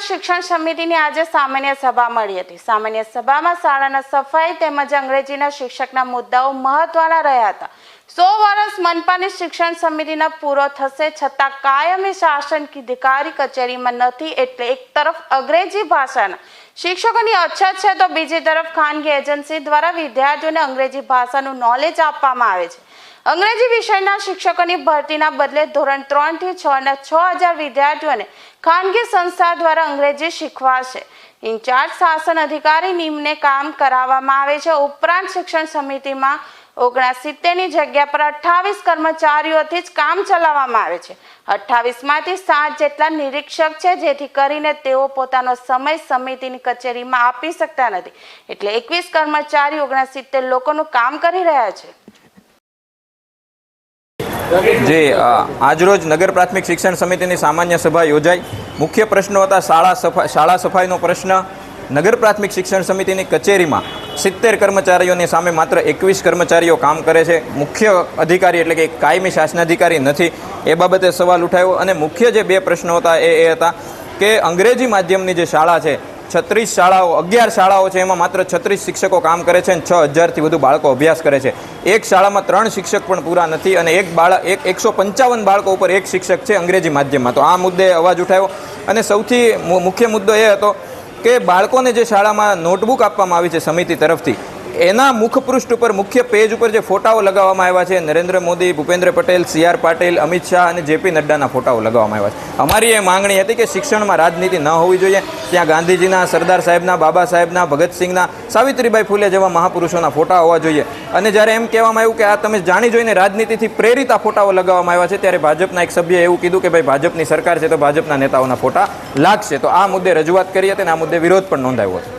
શિક્ષણ સમિતિની આજે સામાન્ય સભા મળી હતી. સામાન્ય સભામાં શાળાના સફાઈ તેમજ અંગ્રેજીના શિક્ષકના મુદ્દાઓ મહત્વના રહ્યા હતા. સો વર્ષ મનપાની શિક્ષણ સમિતિના પૂરો થશે છતાં કાયમી શાસન અધિકારી કચેરીમાં નથી એટલે એક તરફ અંગ્રેજી ભાષાના શિક્ષકોની અછત છે તો બીજી તરફ ખાનગી એજન્સી દ્વારા વિદ્યાર્થીઓને અંગ્રેજી ભાષાનું નોલેજ આપવામાં આવે છે. અંગ્રેજી વિષયના શિક્ષકોની ભરતીના બદલે ધોરણ ત્રણથી છ ના છ હજાર વિદ્યાર્થીઓને ખાનગી સંસ્થા દ્વારા અંગ્રેજી શીખવાશે. ઇન્ચાર્જ શાસન અધિકારી નિમને કામ કરાવવામાં આવે છે. ઉપરાંત શિક્ષણ સમિતિમાં ઓગણસિત્તેરની જગ્યા પર અઠ્ઠાવીસ કર્મચારીઓથી જ કામ ચલાવવામાં આવે છે. અઠ્ઠાવીસમાંથી સાત જેટલા નિરીક્ષક છે, જેથી કરીને તેઓ પોતાનો સમય સમિતિની કચેરીમાં આપી શકતા નથી. એટલે એકવીસ કર્મચારી ઓગણસિત્તેર લોકોનું કામ કરી રહ્યા છે. જે આજરોજ નગર પ્રાથમિક શિક્ષણ સમિતિની સામાન્ય સભા યોજાઈ. મુખ્ય પ્રશ્નો હતા શાળા સફાઈ શાળા સફાઈનો પ્રશ્ન. નગર પ્રાથમિક શિક્ષણ સમિતિની કચેરીમાં સિત્તેર કર્મચારીઓની સામે માત્ર એકવીસ કર્મચારીઓ કામ કરે છે. મુખ્ય અધિકારી એટલે કે કાયમી શાસનાધિકારી નથી. એ બાબતે સવાલ ઉઠાવ્યો અને મુખ્ય જે બે પ્રશ્નો હતા એ એ હતા કે અંગ્રેજી માધ્યમની જે શાળા છે, છત્રીસ શાળાઓ, અગિયાર શાળાઓ છે, એમાં માત્ર છત્રીસ શિક્ષકો કામ કરે છે અને છ હજારથી વધુ બાળકો અભ્યાસ કરે છે. એક શાળામાં ત્રણ શિક્ષક પણ પૂરા નથી અને એક બાળક, એક એકસો પંચાવન બાળકો ઉપર એક શિક્ષક છે અંગ્રેજી માધ્યમમાં. તો આ મુદ્દે અવાજ ઉઠાવ્યો અને સૌથી મુખ્ય મુદ્દો એ હતો કે બાળકોને જે શાળામાં નોટબુક આપવામાં આવી છે સમિતિ તરફથી એના મુખપૃષ્ઠ ઉપર મુખ્ય પેજ ઉપર જે ફોટાઓ લગાવવામાં આવ્યા છે, નરેન્દ્ર મોદી, ભૂપેન્દ્ર પટેલ, સી આર પાટીલ, અમિત શાહ અને જેપી નડ્ડાના ફોટાઓ લગાવવામાં આવ્યા છે. અમારી એ માંગણી હતી કે શિક્ષણમાં રાજનીતિ ન હોવી જોઈએ. ત્યાં ગાંધીજીના, સરદાર સાહેબના, બાબા સાહેબના, ભગતસિંહના, સાવિત્રીબાઈ ફૂલે જેવા મહાપુરુષોના ફોટા હોવા જોઈએ. અને જ્યારે એમ કહેવામાં આવ્યું કે આ તમે જાણી જોઈને રાજનીતિથી પ્રેરિત આ ફોટાઓ લગાવવામાં આવ્યા છે, ત્યારે ભાજપના એક સભ્યએ એવું કીધું કે ભાઈ ભાજપની સરકાર છે તો ભાજપના નેતાઓના ફોટા લાગશે. તો આ મુદ્દે રજૂઆત કરી હતી અને આ મુદ્દે વિરોધ પણ નોંધાયો હતો.